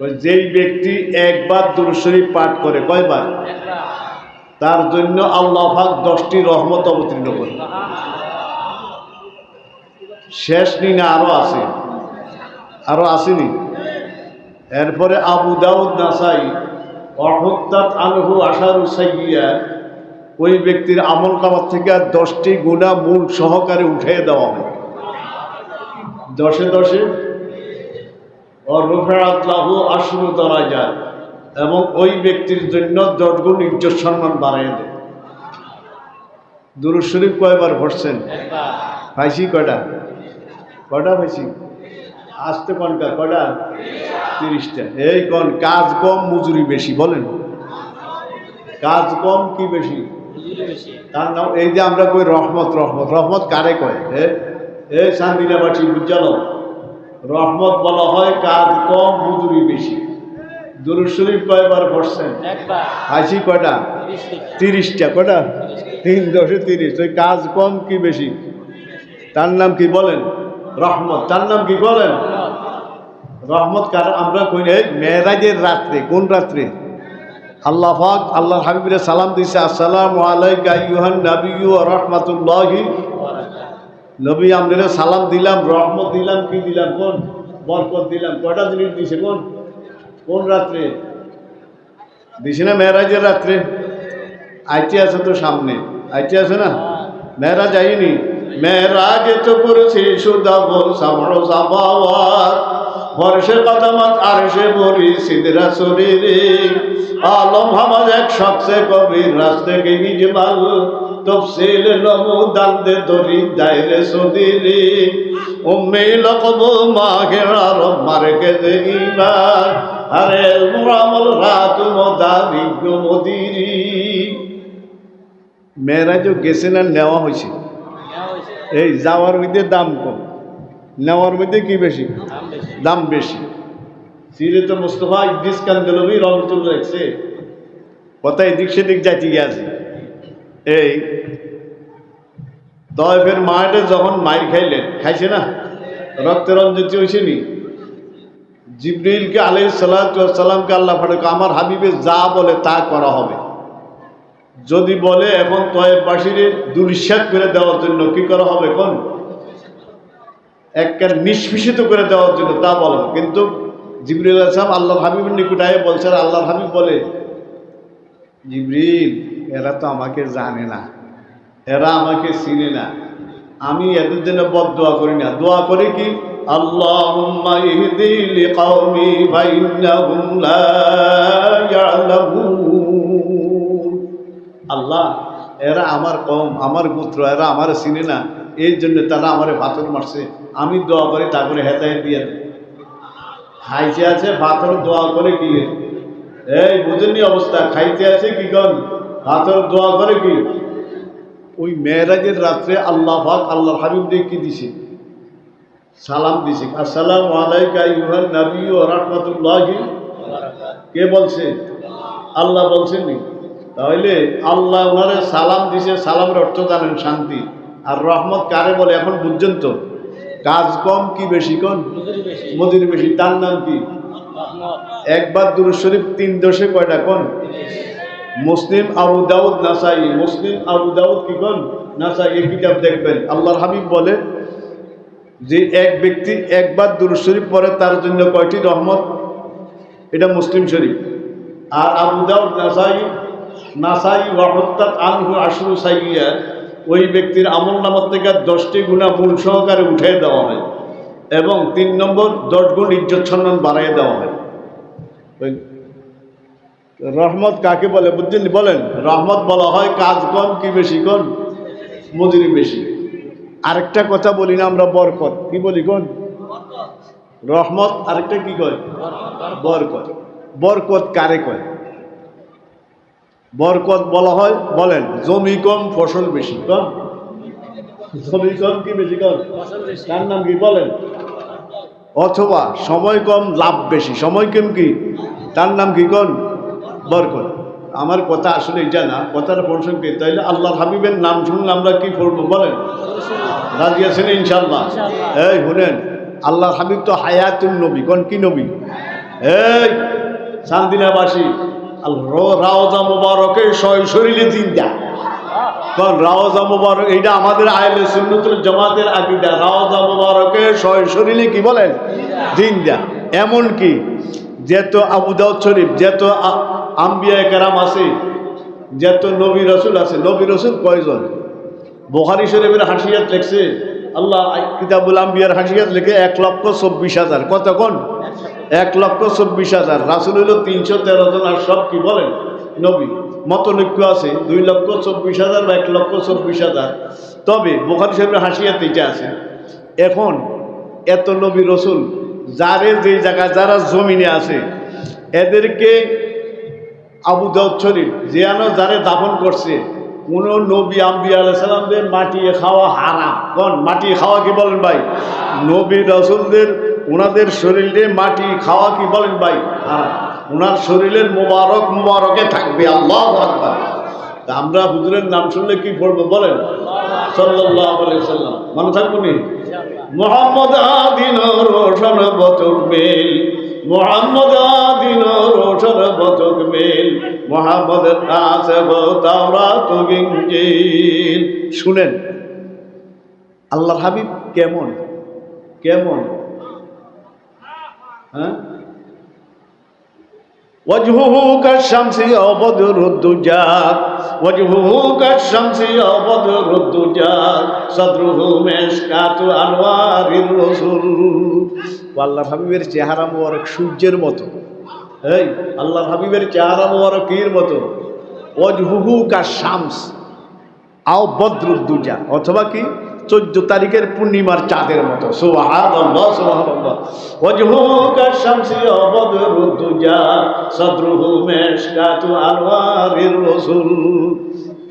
যেই ব্যক্তি একবার দুরুশরীফ পাঠ করে, কয়বার? তার জন্য আল্লাহ পাক দশটি রহমত অবতীর্ণ করে। শেষ নি না আরও আছে? আরও আসেনি? এরপরে আবু দাউদ নাসাই অহত্যাত আনহু আশারু সাইয়া ওই ব্যক্তির আমল কামার থেকে আর দশটি গুণা মূল সহকারে উঠিয়ে দেওয়া হয় দশে দশে আশরু যায় এবং ওই ব্যক্তির জন্য দশ গুণ ইজ্জত সম্মান বাড়াই দেয়। দুরুদ শরীফ কয়বার ভরছেন পাইছি কয়টা? কয়টা পাইছি? আসতে কনকা কয়টা? তিরিশটা। এই কন কাজ কম মজুরি বেশি বলেন। কাজ কম কি বেশি? তার নাম এই যে আমরা কই রহমত রহমত। রহমত কারে কয়? হে এই চান্দিনাবাসী বুঝালো রহমত বলা হয় কাজ কম মজুরি বেশি। দুরুদ শরীফ কয়বার পড়ছেন? আশি কয়টা? তিরিশটা। কয়টা? তিন দশে তিরিশ। ওই কাজ কম কি বেশি? তার নাম কি বলেন? রহমত। তার নাম কি বলেন? রহমত কার? আমরা কই এই মেয়েরাজের রাত্রে কোন রাত্রে? আল্লাহ পাক আল্লাহ হাবিবের সালাম দিছে আসসালামু আলাইকা ইউহান ওয়া রাহমাতুল্লাহি নবী আমরা সালাম দিলাম, রহমত দিলাম, কি দিলাম, কোন? বরকত দিলাম। কয়টা জিনিস দিছে, কোন? কোন রাত্রে? দিছে না মেয়েরাজের রাত্রে? আইটি আছে তো সামনে। আইটি আছে না? মেয়েরা যায়নি মেয়েরাজে তো করেছে সুদাব সামড়ো আর সে বলি, সিদরা শরীরে। আলম হামাজ এক সবসে কবির রাস্তে কে ইজমাল তফসিল নমু দান্দে দরি দায়রে সদিরে। উম্মে লকব মাহে আরব মারে কে দে ইমান। আরে মুরামল রাত মদারি মদিরি মেয়েরাজও গেছে না নেওয়া হয়েছে? এই যাওয়ার মধ্যে দাম কম। নেওয়ার মধ্যে কি বেশি? দাম বেশি। সিরে তো মুস্তফা ইদ্রিস কান্দেলবি রহমতুল্লাহ রেখছে কথা এদিক সেদিক যাইতে গিয়েছে এই, তয়ফের মাঠে যখন মায়ের খাইলেন, খাইছে না? রক্তে রঞ্জিত হয়েছে নি? জিবরিলকে আলাই সাল্লামকে আল্লাহ ফাটুক আমার হাবিবে যা বলে তা করা হবে। যদি বলে এখন তয়েববাসীরে দুলিশ্বাস করে দেওয়ার জন্য কি করা হবে কোন একটা নিষ্পিষিত করে দেওয়ার জন্য তা বলো কিন্তু জিবরিল আসলাম আল্লাহ হাবিবের নিকুটায় বলছে, আর আল্লাহ হাবিব বলে জিবরিল এরা তো আমাকে জানে না। এরা আমাকে চিনে না। আমি এদের জন্য বদ দোয়া করি না। দোয়া করি কি? আল্লাহ, এরা আমার কম, আমার পুত্র, এরা আমার চিনে না। এই জন্য তারা আমার পাথর মারছে। আমি দোয়া করি তা করে হেতায় দিয়ে। খাইতে আছে, পাথর দোয়া করে কি এই, বুঝেননি অবস্থা? খাইতে আছে কি কর পাথর দোয়া করে কি? ওই মেয়েরাজের রাত্রে আল্লাহ পাক আল্লাহ হাবিব দিয়ে কি দিছে? সালাম দিছে। আসসালাম আলাইকা নবী ও রহমতুল্লাহি। কে বলছে? আল্লাহ বলছেন নি। তাহলে আল্লাহ ওনারে সালাম দিছে। সালামের অর্থ জানেন শান্তি। আর রহমত কারে বলে এখন বুঝছেন তো? কাজ কম কি বেশি কোন? মজুরি বেশি। তার নাম কি? একবার দুরুদ শরীফ তিন দশে কয়টা কোন? মুসলিম আবু দাউদ নাসাই, মুসলিম আবু দাউদ কি কোন? নাসাই, এই কিতাব দেখবেন। আল্লাহর হাবিব বলে যে এক ব্যক্তি একবার দুরুদ শরীফ পড়ে, তার জন্য কয়টি রহমত? এটা মুসলিম শরীফ। আর আবু দাউদ নাসাই নাসাই ওয়াহত্তাত আনহু আশরু সাইয়া ওই ব্যক্তির আমল নামার থেকে দশটি গুণা মূল সহকারে উঠে দেওয়া হয় এবং তিন নম্বর দশ গুণ ইজ্জত সম্মান বাড়াই দেওয়া হয়। রহমত কাকে বলে? বুঝছেন? বলেন, রহমত বলা হয় কাজ কম কি বেশি কম? মজুরি বেশি। আরেকটা কথা বলি না আমরা, বরকত। কি বলি কোন? রহমত, আরেকটা কি কয়? বরকত। বরকত কারে কয়? বরকত বলা হয়, বলেন, জমি কম, ফসল বেশি কম? জমি কম কি বেশি কম? তার নাম কি বলেন? অথবা সময় কম, লাভ বেশি। সময় কম কি? তার নাম কি কন? বরকত আমার কথা আসলে এটা না কথাটা প্রসঙ্গে তাইলে আল্লাহর হাবিবের নাম শুনলে আমরা কি করব বলেন? রাজি আছেন ইনশাল্লাহ এই শুনেন আল্লাহর হাবিব তো হায়াতুল নবী কোন কি নবী? এই শান্তিনাবাসী রাওজা মুবারকের শয় শরীরে দিন দা কারণ রাওজা মুবারক এইটা আমাদের আইলে সুন্নতুল জামাতের আকিদা। রাওজা মুবারকের শয় শরীরে কি বলেন? দিন দা এমন কি যেত আবু দাউদ শরীফ যেত আ- আম্বিয়া কেরাম আছে যেত নবী রসুল আছে। নবী রসুল কয়জন? বোখারি শরীফের হাসিয়াত লেখছে, আল্লাহ কিতাবুল আম্বিয়ার হাসিয়াত লেখে এক লক্ষ চব্বিশ হাজার। কতক্ষণ এক লক্ষ চব্বিশ হাজার। রাসুল হইল তিনশো তেরো জন আর সব কি বলেন? নবী। মতনৈক্য আছে, দুই লক্ষ চব্বিশ হাজার বা এক লক্ষ চব্বিশ হাজার। তবে বোখারি শরীফের হাসিয়াত এটা আছে, এখন এত নবী রসুল, যারে যে জায়গায়, যারা জমিনে আছে, এদেরকে আবু দাউদ শরীফ যেন যারে দাফন করছে, কোন নবী আম্বি আলাইসালামদের মাটি খাওয়া হারাম। কোন মাটি খাওয়া কি বলেন ভাই? নবী রসুলদের ওনাদের শরীরে মাটি খাওয়া কি বলেন ভাই? হারাম। ওনার শরীরের মোবারক মোবারকে থাকবে, আল্লাহ আকবার। আমরা হুজুরের নাম শুনলে কি পড়ব বলেন? সাল্লাহ সাল্লাম মনে থাকব নি? মোহাম্মদ আদিন রোশন মোহাম্মদ আদিন রোশন বচক মিল, মোহাম্মদ কাছে তাওরাত ও ইনজিল। শুনেন আল্লাহ হাবিব কেমন? কেমন? হ্যাঁ? وجهه كالشمس أو بدر الدجى وجهه كالشمس أو بدر الدجى صدره مشكاة أنوار الرسل আল্লাহর হাবিবের চেহারা মোবারক সূর্যের মতো এই আল্লাহর হাবিবের চেহারা মোবারক কির মতো ওয়াজহুহু কাশামস আও বদরুদ্দুজা অথবা কি চোদ্দ তারিখের পূর্ণিমার চাঁদের মতো।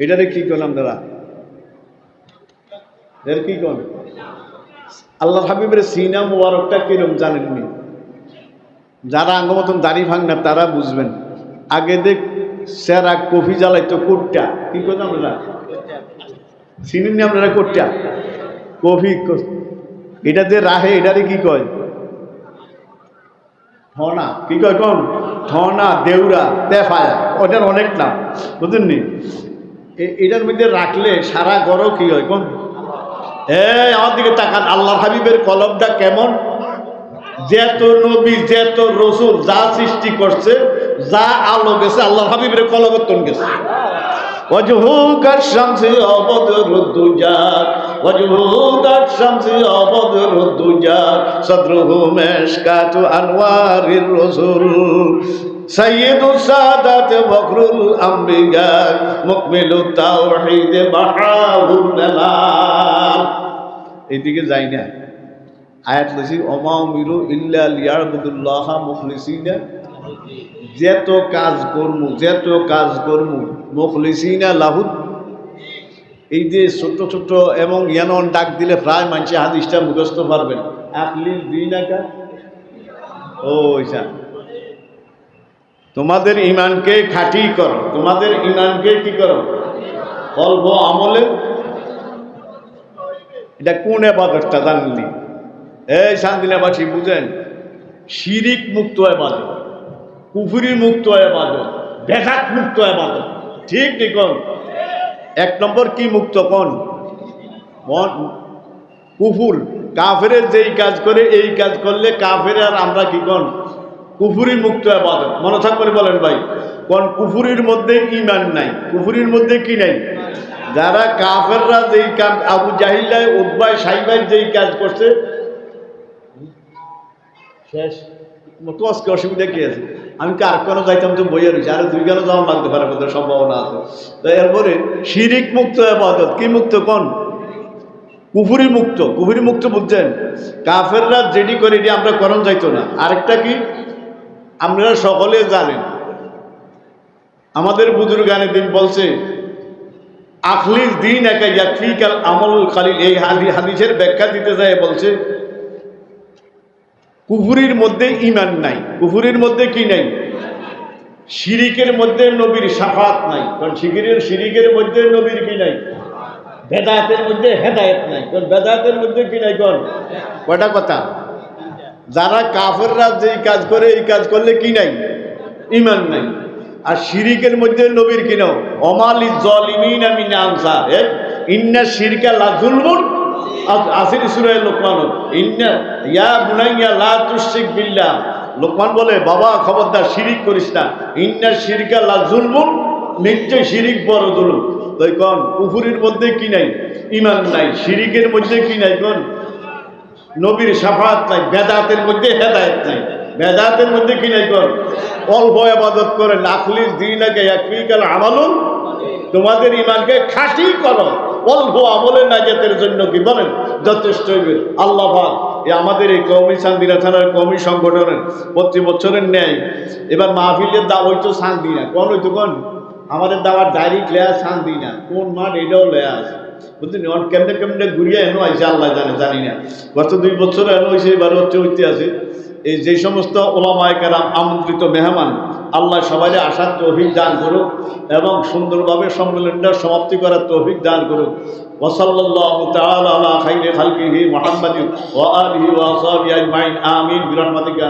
এটারে কি করলাম দাদা? এর কি কোন আল্লাহ হাবিবের সিনা মুবারকটা কিরম জানেননি যারা আঙ্গমতন দাড়ি ভাঙনা তারা বুঝবেন। আগে দেখ, সেরা কফি জ্বালাইতো কোটটা। কি করতাম আমরা চিনেন না আপনারা কোটটা? কফি এটা যে রাহে, এটারে কি কয়? ঠনা কি কয় কন? ঠনা দেউরা, তেফায়া। ওটার অনেক নাম বুঝলেন নি? এটার মধ্যে রাখলে সারা গড়ও কি হয় কোন? হ্যাঁ আমার দিকে তাকান। আল্লাহ হাবিবের কলমটা কেমন? যেত নবী, যেত রসুল যা সৃষ্টি করছে, যা আলো গেছে আল্লাহ হাবিবের কলবর্তন গেছে। অজহুকার শামসে অবদর যাক وجهه كالشمس أو بدر الدجى صدره مشكاة أنوار الرسل سيد السادات بكر الأنبياء مكمل التوحيد بحاه الملال এদিকে যাই না আয়াত লসি অমা মিরু ইল্লা লিয়াবুদুল্লাহ মুখলিসিনা যেত কাজ করমু যেত কাজ করমু মুখলিসিনা লাহুদ এই যে ছোট ছোট এবং ইয়ানন ডাক দিলে প্রায় মানুষের হাদিসটা মুখস্থ পারবেন আকলিল দিনাকা ও ইসা তোমাদের ইমানকে খাঁটি করো। তোমাদের ইমানকে কি করো? অল্প আমলে। এটা কোন এবাদতটা জানলি এই শান্তিনাবাসী বুঝেন? শিরিক মুক্ত এবাদত কুফুরি মুক্ত এবাদত বেঘাত মুক্ত এবাদত ঠিক দেখুন এক নম্বর কি মুক্ত কোন মন- কুফুর। কাফেরের যেই কাজ করে এই কাজ করলে কাফের আর আমরা কি কোন? কুফুরি মুক্ত এবাদত মনে থাকবে বলেন ভাই? কোন কুফুরির মধ্যে ইমান নাই। কুফুরির মধ্যে কি নাই? যারা কাফেররা যেই কাজ আবু জাহিল্লায় উদ্বাই সাইবাই যেই কাজ করছে শেষ। তো আজকে অসুবিধা কি আছে? আমি কার কোনো যাইতাম তো বইয়ে রয়েছে? আরও দুই কেন যাওয়া লাগতে পারে বোধহয় সম্ভাবনা আছে। তো এরপরে শিরিক মুক্ত আবাদত, কি মুক্ত কোন? কুফুরি মুক্ত। কুফুরি মুক্ত বুঝছেন কাফেররা যেটি করে এটি আমরা করণ যাইতো না। আরেকটা কি? আপনারা সকলে জানেন। আমাদের বুজুর্গ গানের দিন বলছে আখলিস দিন একা ইয়াকফিকাল আমল খালিল। এই হাদি হাদিসের ব্যাখ্যা দিতে যায় বলছে কুফুরির মধ্যে ইমান নাই। কুফুরির মধ্যে কি নাই? শিরিকের মধ্যে নবীর সাফাত নাই। কারণ শিরিকের শিরিকের মধ্যে নবীর কি নাই? বেদায়েতের মধ্যে হেদায়েত নাই। কারণ বেদায়েতের মধ্যে কি নাই কোন? কটা কথা? যারা কাফেররা যেই কাজ করে, এই কাজ করলে কি নাই? ইমান নাই। আর শিরিকের মধ্যে নবীর কি নাও অমালি জলিমিন আমি নামসা ইন্না শিরকা লা জুলমুন আসির সুরায় লোকমান ইন্না ইয়া বুনাইয়া লা তুশরিক বিল্লাহ। লোকমান বলে, বাবা, খবরদার, শিরিক করিস না। ইন্না শিরকা লা জুলমুন নিশ্চয় শিরিক বড় জুলুম। তাই কন, কুফুরির মধ্যে কি নাই? ইমান নাই। শিরিকের মধ্যে কি নাই কন? নবীর সাফাত নাই, বেদাতের মধ্যে হেদায়ত নাই। বেদাতের মধ্যে কি নাই কর অল্প আবাদত করে লাখলির দিন আগে একবিকাল আমালুন। তোমাদের ইমানকে খাঁটি করো। অল্প আমলের নাজাতের জন্য কি বলেন? যথেষ্ট হইবে। আল্লাহ ভাগ আমাদের এই কমি চান্দিনা থানার কমি সংগঠনের প্রতি বছরের ন্যায় এবার মাহফিলের দা হইতো শান্তি না কোন হইতো কোন? আমাদের দাওয়ার ডাইরেক্ট লেয়া শান্তি না কোন মাঠ এটাও লেয়া আছে। বুঝলি অন কেমনে কেমনে ঘুরিয়ে এনো আইসে আল্লাহ জানে, জানি না। গত দুই বছর এনো হয়েছে এবার হচ্ছে হইতে আছে এই যে সমস্ত ওলামায় কারাম আমন্ত্রিত মেহমান আল্লাহ সবাই আসার তৌফিক দান করুক এবং সুন্দরভাবে সম্মেলনটা সমাপ্তি করার তৌফিক দান করুক। ওসল্লাহ তাআলা আলা খাইরে খালকিহি মুহাম্মাদিন ওয়া আলিহি ওয়া আসহাবিহি আজমাইন। আমিন। বিরহমাতিকা।